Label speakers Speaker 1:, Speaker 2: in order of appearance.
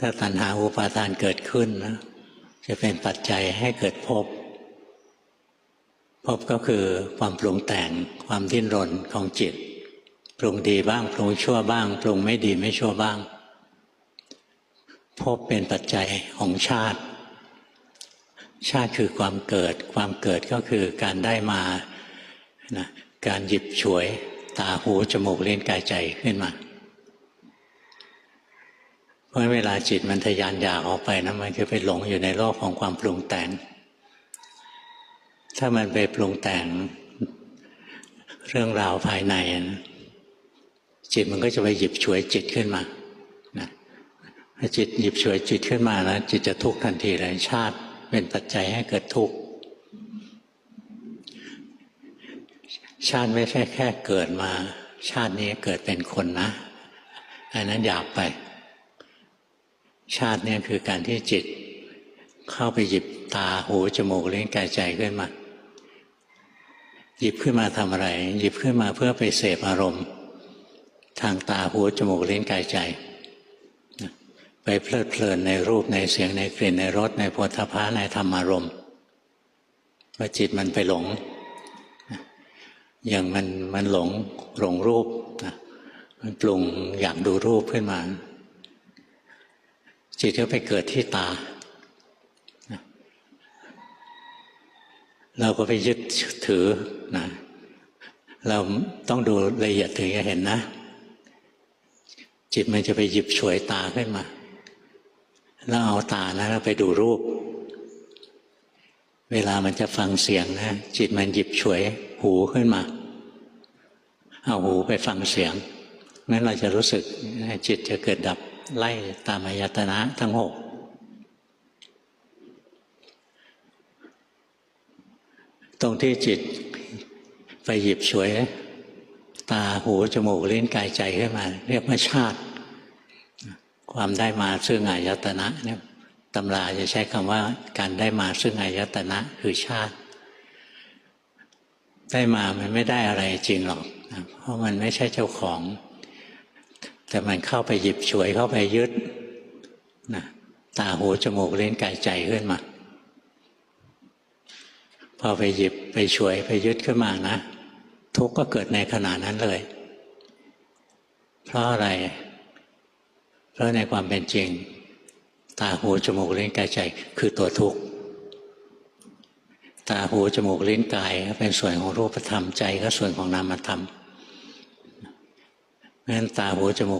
Speaker 1: ถ้าตัณหาอุปาทานเกิดขึ้นนะจะเป็นปัจจัยให้เกิดภพภพก็คือความปรุงแต่งความดิ้นรนของจิต ปรุงดีบ้าง ปรุงชั่วบ้าง ปรุงไม่ดีไม่ชั่วบ้างภพเป็นปัจจัยของชาติ ชาติคือความเกิด ความเกิดก็คือการได้มานะการหยิบฉวยตาหูจมูกเล่นกายใจขึ้นมา เพราะเวลาจิตมันทะยานอยากออกไปนะมันจะไปหลงอยู่ในโลกของความปรุงแต่ง ถ้ามันไปปรุงแต่งเรื่องราวภายในนะจิตมันก็จะไปหยิบฉวยจิตขึ้นมานะถ้าจิตหยิบฉวยจิตขึ้นมานะจิตจะทุกข์ทันทีเลยชาติ เป็นปัจจัยให้เกิดทุกข์ชาติไม่ใช่แค่เกิดมา ชาตินี้เกิดเป็นคนนะอันนั้นอยากไป ชาติเนี่ยคือการที่จิต เข้าไปหยิบตาหูจมูกเลี้ยงกายใจขึ้นมา หยิบขึ้นมาทำอะไร หยิบขึ้นมาเพื่อไปเสพอารมณ์ ทางตาหูจมูกเลี้ยงกายใจ ไปเพลิดเพลินในรูปในเสียงในกลิ่นในรสในโผฏฐะในธรรมารมณ์ว่าจิตมันไปหลง อย่างมันมันหลงหลงรูปนะมันปรุงอยากดูรูปขึ้นมา จิตก็ไปเกิดที่ตา เราก็ไปยึดถือนะเราต้องดูละเอียดถึงจะเห็นนะ จิตมันจะไปหยิบฉวยตาขึ้นมา แล้วเอาตานะ้นไปดูรูป เวลามันจะฟังเสียงนะ จิตมันหยิบฉวยหูขึ้นมา เอาหูไปฟังเสียงงั้นเราจะรู้สึกจิตจะเกิดดับ ไล่ตามอายตนะทั้งหกตรงที่จิตไปหยิบฉวย ตาหูจมูกลิ้นกายใจขึ้นมา เรียกว่าชาติ ความได้มาซึ่งอายตนะเนี่ยตำราจะใช้คำว่าการได้มาซึ่งอายตนะคือชาติ ได้มามันไม่ได้อะไรจริงหรอก เพราะมันไม่ใช่เจ้าของ แต่มันเข้าไปหยิบฉวยเข้าไปยึดนะตาหูจมูกเล่นกายใจขึ้นมา พอไปหยิบไปฉวยไปยึดขึ้นมานะ ทุกข์ก็เกิดในขณะนั้นเลย เพราะอะไร เพราะในความเป็นจริง ตาหูจมูกลิ้นกายใจ คือตัวทุกข์ตาหูจมูกลิ้นกายก็เป็นส่วนของรูปธรรมใจก็ส่วนของนามธรรมเพราะฉะนั้นตาหูจมูก